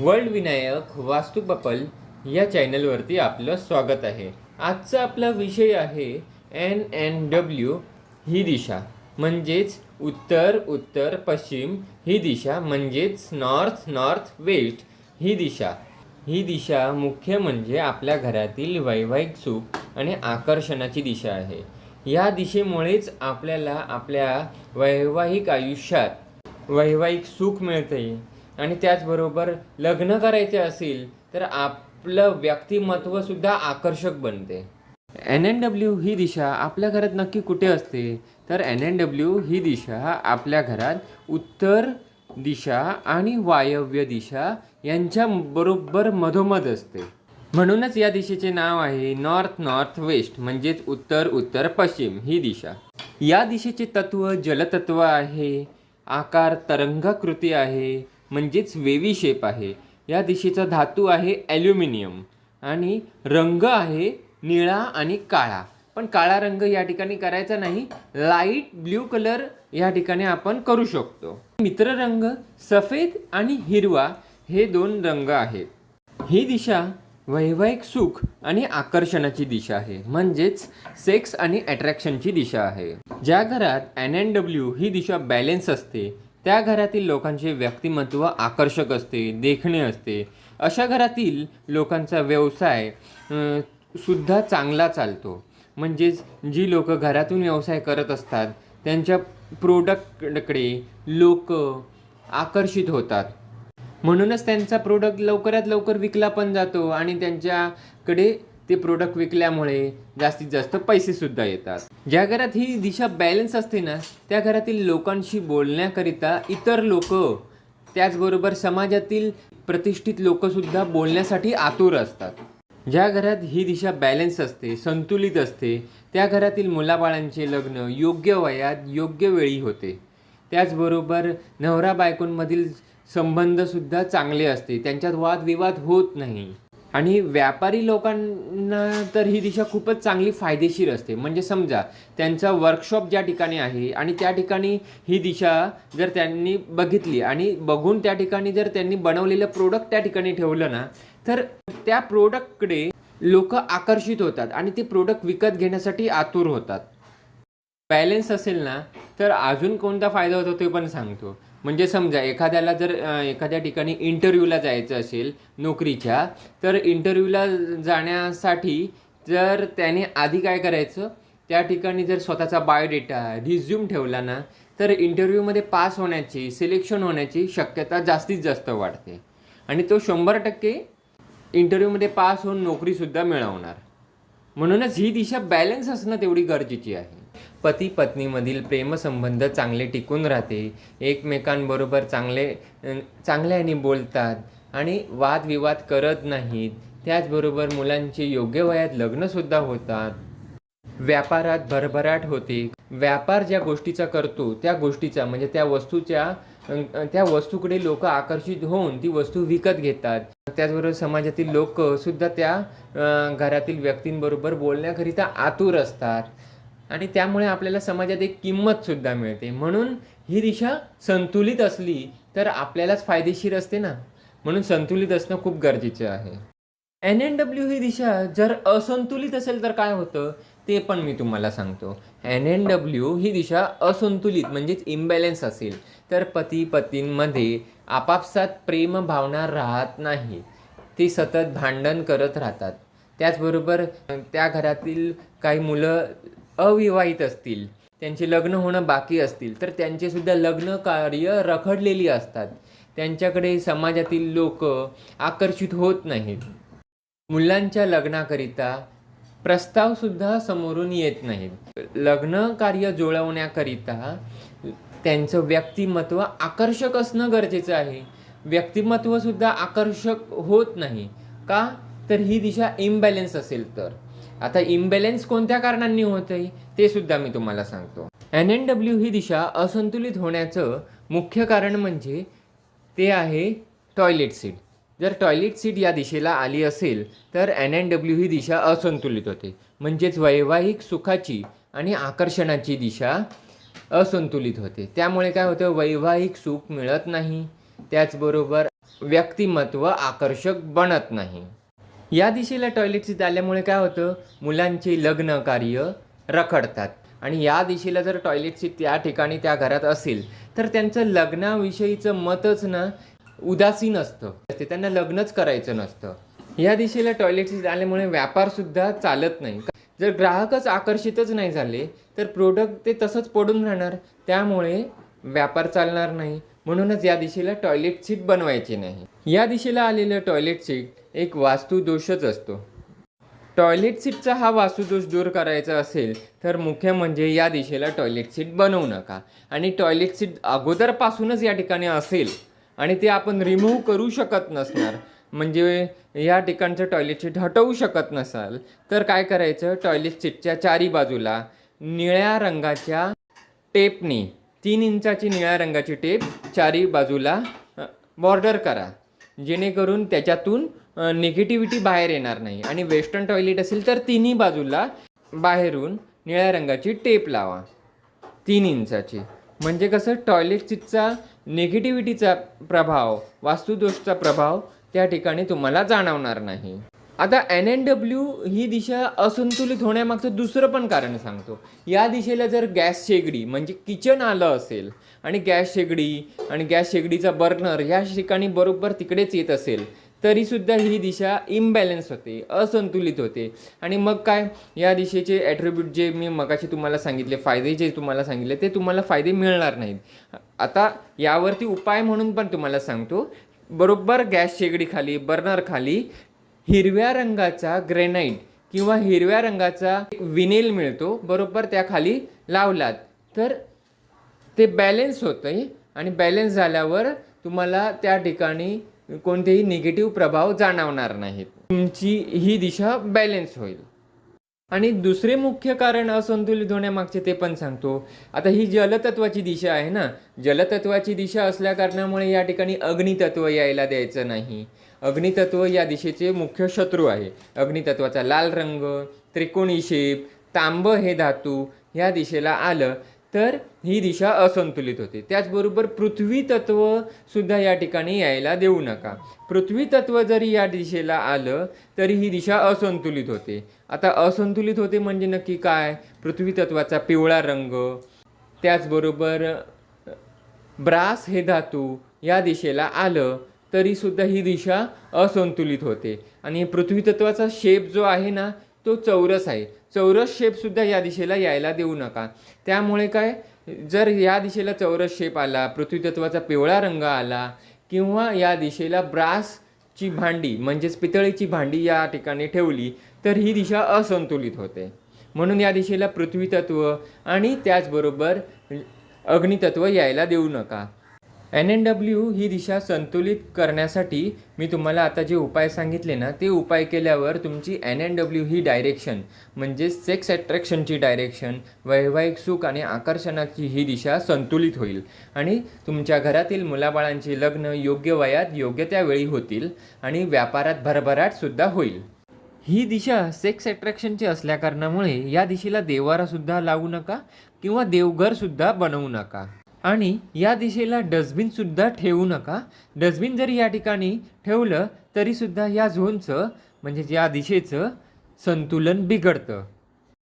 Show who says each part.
Speaker 1: World Vinayak वास्तू बपल या चॅनलवरती आपलं स्वागत आहे. आजचा आपला विषय आहे एन एन डब्ल्यू ही दिशा म्हणजेच उत्तर उत्तर पश्चिम ही दिशा म्हणजेच नॉर्थ नॉर्थ वेस्ट ही दिशा. ही दिशा मुख्य म्हणजे आपल्या घरातील वैवाहिक सुख आणि आकर्षणाची दिशा आहे. या दिशेमुळेच आपल्याला आपल्या वैवाहिक आयुष्यात वैवाहिक सुख मिळते. आणि त्याचबरोबर लग्न करायचे असेल तर आपलं व्यक्तिमत्वसुद्धा आकर्षक बनते. एन एन डब्ल्यू ही दिशा आपल्या घरात नक्की कुठे असते? तर एन एन डब्ल्यू ही दिशा आपल्या घरात उत्तर दिशा आणि वायव्य दिशा यांच्या बरोबर मधोमध असते. म्हणूनच या दिशेचे नाव आहे नॉर्थ नॉर्थ वेस्ट म्हणजेच उत्तर उत्तर पश्चिम ही दिशा. या दिशेचे तत्व जलतत्व आहे आकार तरंगाकृती आहे म्हणजेच वेवी शेप आहे. या दिशेचा धातू आहे ॲल्युमिनियम आणि रंग आहे निळा आणि काळा. पण काळा रंग या ठिकाणी करायचा नाही. लाइट ब्ल्यू कलर या ठिकाणी आपण करू शकतो. मित्र रंग सफेद आणि हिरवा हे दोन रंग आहेत. ही दिशा वैवाहिक सुख आणि आकर्षणाची दिशा आहे. म्हणजेच सेक्स आणि अट्रॅक्शनची दिशा आहे. ज्या घरात एन एन डब्ल्यू ही दिशा बॅलेन्स असते त्या घरातील लोकांचे व्यक्तिमत्व आकर्षक असते देखणे असते. अशा घरातील लोकांचा व्यवसाय सुद्धा चांगला चालतो. म्हणजेच जी लोक घरातून व्यवसाय करत असतात त्यांच्या प्रोडक्टकडे लोक आकर्षित होतात. म्हणूनच त्यांचा प्रोडक्ट लवकरात लवकर विकला पण जातो आणि त्यांच्याकडे ते प्रोडक्ट विकल्यामुळे जास्तीत जास्त पैसेसुद्धा येतात. ज्या घरात ही दिशा बॅलन्स असते ना त्या घरातील लोकांशी बोलण्याकरिता इतर लोक त्याचबरोबर समाजातील प्रतिष्ठित लोकसुद्धा बोलण्यासाठी आतुर असतात. ज्या घरात ही दिशा बॅलन्स असते संतुलित असते त्या घरातील मुलाबाळांचे लग्न योग्य वयात योग्य वेळी होते. त्याचबरोबर नवरा बायकोंमधील संबंधसुद्धा चांगले असते त्यांच्यात वादविवाद होत नाही. आणि व्यापारी लोकांना तर ही दिशा खूपच चांगली फायदेशीर असते. म्हणजे समजा त्यांचा वर्कशॉप ज्या ठिकाणी आहे आणि त्या ठिकाणी ही दिशा जर त्यांनी बघितली आणि बघून त्या ठिकाणी जर त्यांनी बनवलेलं प्रोडक्ट त्या ठिकाणी ठेवलं ना तर त्या प्रोडक्टकडे लोक आकर्षित होतात आणि ते प्रोडक्ट विकत घेण्यासाठी आतुर होतात. बॅलेन्स असेल ना तर अजून कोणता फायदा होतो ते पण सांगतो. म्हणजे समजा एखाद्याला जर एखाद्या ठिकाणी इंटरव्ह्यूला जायचं असेल नोकरीच्या तर इंटरव्ह्यूला जाण्यासाठी जर त्याने आधी काय करायचं? त्या ठिकाणी जर स्वतःचा बायोडेटा रिझ्यूम ठेवला ना तर इंटरव्ह्यूमध्ये पास होण्याची सिलेक्शन होण्याची शक्यता जास्तीत जास्त वाढते. आणि तो शंभर टक्के इंटरव्ह्यूमध्ये पास होऊन नोकरीसुद्धा मिळवणार. म्हणूनच ही दिशा बॅलन्स असणं तेवढी गरजेची आहे. पती पत्नीमधील प्रेमसंबंध चांगले टिकून राहते. एकमेकांबरोबर चांगले चांगल्याने बोलतात आणि वादविवाद करत नाहीत. त्याचबरोबर मुलांचे योग्य वयात लग्नसुद्धा होतात. व्यापारात भरभराट होते. व्यापार ज्या गोष्टीचा करतो त्या गोष्टीचा म्हणजे त्या वस्तूच्या त्या वस्तूकडे लोक आकर्षित होऊन ती वस्तू विकत घेतात. त्याचबरोबर समाजातील लोक सुद्धा त्या घरातील व्यक्तींबरोबर बोलण्याकरिता आतुर असतात. आणि त्यामुळे आपल्याला समाजात एक किंमत सुद्धा मिळते. म्हणून ही दिशा संतुलित असली तर आपल्यालाच फायदेशीर असते ना? म्हणून संतुलित असणं खूप गरजेचं आहे. एन एन डब्ल्यू ही दिशा जर असंतुलित असेल तर काय होतं? ते पण मी तुम्हाला सांगतो. एन एन डब्ल्यू ही दिशा असंतुलित म्हणजेच इम्बॅलन्स असेल. तर पती पतींमध्ये आपापसात प्रेम भावना राहत नाही. ते सतत भांडण करत राहतात. त्याचबरोबर त्या घरातील काही मुलं अविवाहित असतील त्यांचे लग्न होणं बाकी असतील तर त्यांचे सुद्धा लग्न कार्य रखडलेली असतात. त्यांच्याकडे समाजातील लोक आकर्षित होत नाहीत. मुलांच्या लग्नाकरिता प्रस्तावसुद्धा समोरून येत नाहीत. लग्न कार्य जुळवण्याकरिता त्यांचं व्यक्तिमत्व आकर्षक असणं गरजेचं आहे. व्यक्तिमत्वसुद्धा आकर्षक होत नाही. का? तर ही दिशा इम्बॅलेन्स असेल तर. आता इम्बॅलेन्स कोणत्या कारणांनी होते ते सुद्धा मी तुम्हाला सांगतो. एन एन डब्ल्यू ही दिशा असंतुलित होण्याचं मुख्य कारण म्हणजे ते आहे टॉयलेट सीट जर टॉयलेट सीट या दिशेला आली असेल तर एन एन डब्ल्यू ही दिशा असंतुलित होते. म्हणजेच वैवाहिक सुखाची आणि आकर्षणाची दिशा असंतुलित होते. त्यामुळे काय होतं वैवाहिक सुख मिळत नाही. त्याचबरोबर व्यक्तिमत्व आकर्षक बनत नाही. या दिशेला टॉयलेट सीट आल्यामुळे काय होतं? मुलांचे लग्न कार्य रखडतात. आणि या दिशेला जर टॉयलेट सीट त्या ठिकाणी त्या घरात असेल तर त्यांचं लग्नाविषयीचं मतच ना उदासीन असतं. ते त्यांना लग्नच करायचं नसतं. या दिशेला टॉयलेट सीट आल्यामुळे व्यापारसुद्धा चालत नाही. जर ग्राहकच आकर्षितच नाही झाले तर प्रोडक्ट ते तसंच पडून राहणार. त्यामुळे व्यापार चालणार नाही. म्हणूनच या दिशेला टॉयलेट सीट बनवायची नाही. या दिशेला आलेलं टॉयलेट सीट एक वास्तुदोषच असतो. टॉयलेट सीटचा हा वास्तुदोष दूर करायचा असेल तर मुख्य म्हणजे या दिशेला टॉयलेट सीट बनवू नका. आणि टॉयलेट सीट अगोदरपासूनच या ठिकाणी असेल आणि ते आपण रिमूव्ह करू शकत नसणार म्हणजे या ठिकाणचं टॉयलेट सीट हटवू शकत नसाल तर काय करायचं? टॉयलेट सीटच्या चारी बाजूला निळ्या रंगाच्या टेपनी तीन इंचाची निळ्या रंगाची टेप चारी बाजूला बॉर्डर करा. जेणेकरून त्याच्यातून निगेटिव्हिटी बाहेर येणार नाही. आणि वेस्टर्न टॉयलेट असेल तर तिन्ही बाजूला बाहेरून निळ्या रंगाची टेप लावा. तीन इंचाची. म्हणजे कसं? टॉयलेट सीटचा निगेटिव्हिटीचा प्रभाव वास्तुदोषचा प्रभाव त्या ठिकाणी तुम्हाला जाणवणार नाही. आता एन एन डब्ल्यू ही दिशा असंतुलित होण्यामागचं दुसरं पण कारण सांगतो. या दिशेला जर गॅस शेगडी म्हणजे किचन आलं असेल आणि गॅस शेगडी आणि गॅस शेगडीचा बर्नर ह्या ठिकाणी बरोबर तिकडेच येत असेल तरीसुद्धा ही दिशा इम्बॅलन्स होते असंतुलित होते. आणि मग काय? या दिशेचे ॲट्रिब्यूट जे मी मगाशी तुम्हाला सांगितले फायदे जे तुम्हाला सांगितले ते तुम्हाला फायदे मिळणार नाहीत. आता यावरती उपाय म्हणून पण तुम्हाला सांगतो. बरोबर गॅस शेगडीखाली बर्नरखाली हिरव्या रंगाचा ग्रेनाईट किंवा हिरव्या रंगाचा विनेल मिळतो बरोबर त्याखाली लावलात. तर ते बॅलेन्स होतं आणि बॅलेन्स झाल्यावर तुम्हाला त्या ठिकाणी कोणतेही निगेटिव्ह प्रभाव जाणवणार नाहीत. तुमची ही दिशा बॅलेन्स होईल. आणि दुसरे मुख्य कारण असंतुलित होण्यामागचे ते पण सांगतो. आता ही जलतत्वाची दिशा आहे ना. जलतत्वाची दिशा असल्या कारणामुळे या ठिकाणी अग्नितत्व यायला द्यायचं नाही. अग्नितत्व या दिशेचे मुख्य शत्रू आहे. अग्नितत्वाचा लाल रंग त्रिकोणी शेप तांब हे धातू ह्या दिशेला आलं. तर ही दिशा असंतुलित होते. त्याचबरोबर पृथ्वी तत्व सुद्धा या ठिकाणी यायला देऊ नका. पृथ्वी तत्व जरी या दिशेला आलं तरी ही दिशा असंतुलित होते. आता असंतुलित होते म्हणजे नक्की काय? पृथ्वी तत्वाचा पिवळा रंग त्याचबरोबर ब्रास हे धातू या दिशेला आलं तरीसुद्धा ही दिशा असंतुलित होते. आणि पृथ्वी तत्वाचा शेप जो आहे ना तो चौरस आहे. चौरस शेपसुद्धा या दिशेला यायला देऊ नका. त्यामुळे काय? जर या दिशेला चौरस शेप आला पृथ्वीतत्वाचा पिवळा रंग आला किंवा या दिशेला ब्रासची भांडी म्हणजेच पितळीची भांडी या ठिकाणी ठेवली तर ही दिशा असंतुलित होते. म्हणून या दिशेला पृथ्वीतत्व आणि त्याचबरोबर अग्नितत्व यायला देऊ नका. एन एन डब्ल्यू ही दिशा संतुलित करण्यासाठी मी तुम्हाला आता जे उपाय सांगितले ना ते उपाय केल्यावर तुमची एन एन डब्ल्यू ही डायरेक्शन म्हणजे सेक्स अट्रॅक्शनची डायरेक्शन वैवाहिक सुख आणि आकर्षणाची ही दिशा संतुलित होईल. आणि तुमच्या घरातील मुलाबाळांची लग्न योग्य वयात योग्य त्यावेळी होतील आणि व्यापारात भरभराटसुद्धा होईल. ही दिशा सेक्स अट्रॅक्शनची असल्याकारणामुळे या दिशेला देवारासुद्धा लावू नका किंवा देवघरसुद्धा बनवू नका. आणि या दिशेला डस्टबिनसुद्धा ठेवू नका. डस्टबिन जरी या ठिकाणी ठेवलं तरीसुद्धा या झोनचं म्हणजे या दिशेचं संतुलन बिघडतं.